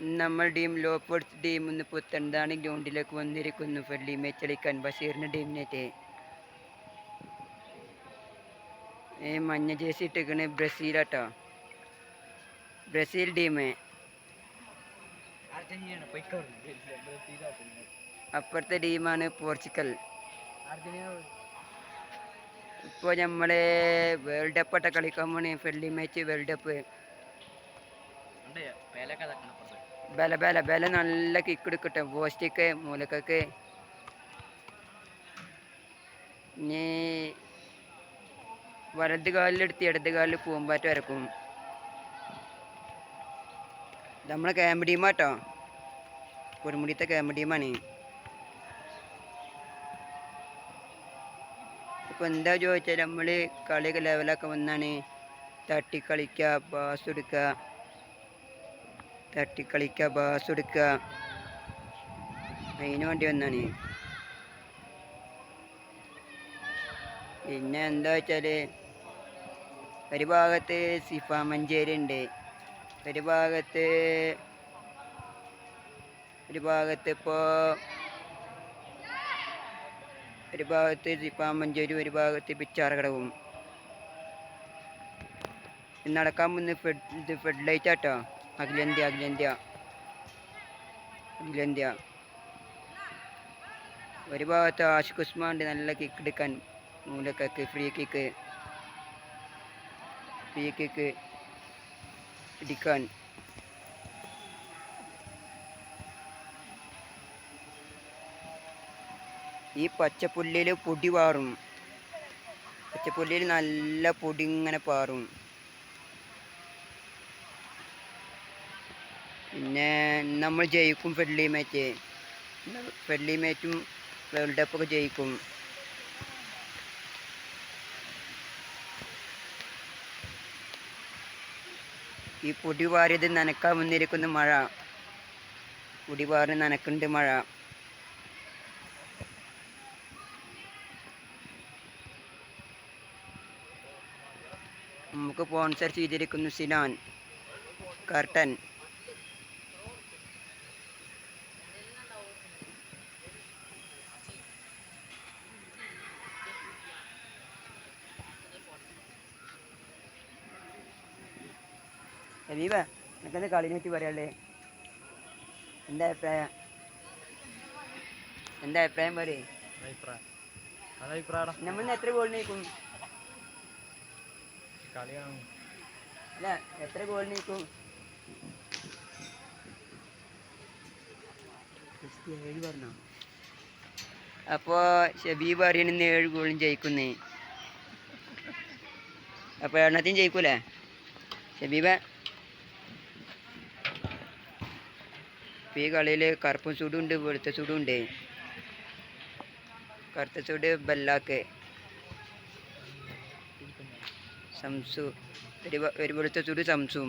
നമ്മൾ team ലോപ്പോർട്സ് team ഇന്ന് പുത്തൻതാണി ഗ്രൗണ്ടിലേക്ക് വന്നിരിക്കുന്നു. ഫെല്ലി മാച്ച് കളിക്കാൻ ബഷീറിന്റെ ടീമിനേറ്റ്. ഏ മഞ്ഞ ജേസി ഇട്ടിക്കണ് ബ്രസീലാട്ടോ. ബ്രസീൽ ടീം ബ്രസീൽ അപ്പുറത്തെ ടീമാണ് പോർച്ചുഗൽ. ഇപ്പോൾ നമ്മളെ വേൾഡ് കപ്പ് ആട്ടെ കളിക്കാൻ പോണേ ഫ്രണ്ട്ലി മാച്ച് വേൾഡ് കപ്പ്. പേലൊക്കെ ബല ബല ബല നല്ല കിക്ക് എടുക്കട്ടെ. പോസ്റ്റിക്ക് മൂലക്കൊക്കെ. ഇനി വലത് കാലിലെടുത്ത് ഇടത് കാലിൽ പൂമ്പാറ്റ വരക്കും. നമ്മളെ ക്യാമ്പ് ടീമാട്ടോ കൊടുമുടിയത്തെ ക്യാമ്പ് ടീമാണ് ഇപ്പം എന്താ ചോദിച്ചാൽ നമ്മൾ കളിയൊക്കെ ലെവലൊക്കെ വന്നാണ്. തട്ടി കളിക്കുക പാസ് എടുക്കുക തട്ടിക്കളിക്കുക ബാസ് എടുക്കുക അതിന് വേണ്ടി വന്നാണ്. പിന്നെ എന്താ വെച്ചാൽ ഒരു ഭാഗത്ത് സിഫ മഞ്ചേരി ഉണ്ട്. ഒരു ഭാഗത്ത് ഒരു ഭാഗത്ത് ഇപ്പോൾ ഒരു ഭാഗത്ത് സിഫ മഞ്ചേരി ഒരു ഭാഗത്ത് പിച്ചാറകടവും നടക്കാൻ മുന്ന് ഫെഡ് ഇത് ഫെഡ് ലൈറ്റ് ആട്ടോ. അഖിലേന്ത്യ അഖിലേന്ത്യ അഖിലേന്ത്യ ഒരു ഭാഗത്ത് ആഷിഖ് ഉസ്മാന്റെ നല്ല കിക്ക് എടുക്കാൻ മൂലക്കൊക്കെ ഫ്രീ കിക്ക് ഫ്രീ കിക്ക് പിടിക്കാൻ ഈ പച്ചപ്പുല്ലിൽ പൊടി പാറും. പച്ചപ്പുല്ലിൽ നല്ല പൊടി ഇങ്ങനെ പാറും. പിന്നെ നമ്മൾ ജയിക്കും ഫ്രണ്ട്ലി മാച്ച് ഫ്രണ്ട്ലി മാച്ചും വേൾഡ് കപ്പൊക്കെ ജയിക്കും. ഈ പൊടി പാറിയത് നനക്കാൻ വന്നിരിക്കുന്ന മഴ. പൊടി പാറി നനക്കുന്നുണ്ട് മഴ. നമുക്ക് സ്പോൺസർ ചെയ്തിരിക്കുന്നു സിനാൻ. കർട്ടൻ. ഹബീബ നിനക്കെന്താ കളിനെ പറ്റി പറയാല്ലേ എന്താ അഭിപ്രായം? എന്താ അഭിപ്രായം പറയേ നമ്മൾ എത്ര ഗോൾ നീക്കും? അല്ല എത്ര ഗോൾ നീക്കും? ഏഴ് പറഞ്ഞോ? അപ്പോൾ ഷബീബ് അറിയണെന്ന് ഏഴ് ഗോളും ജയിക്കുന്നേ. അപ്പോൾ എണ്ണത്തിനും ജയിക്കൂലേ? ഷബീബ? ഇപ്പം ഈ കളിയിൽ കറുപ്പും ചൂടും ഉണ്ട് വെളുത്ത ചൂടും ഉണ്ട്. കറുത്ത ചൂട് ബല്ലാക്ക്. സംസു ഒരു വെളുത്ത ചൂട് സംസും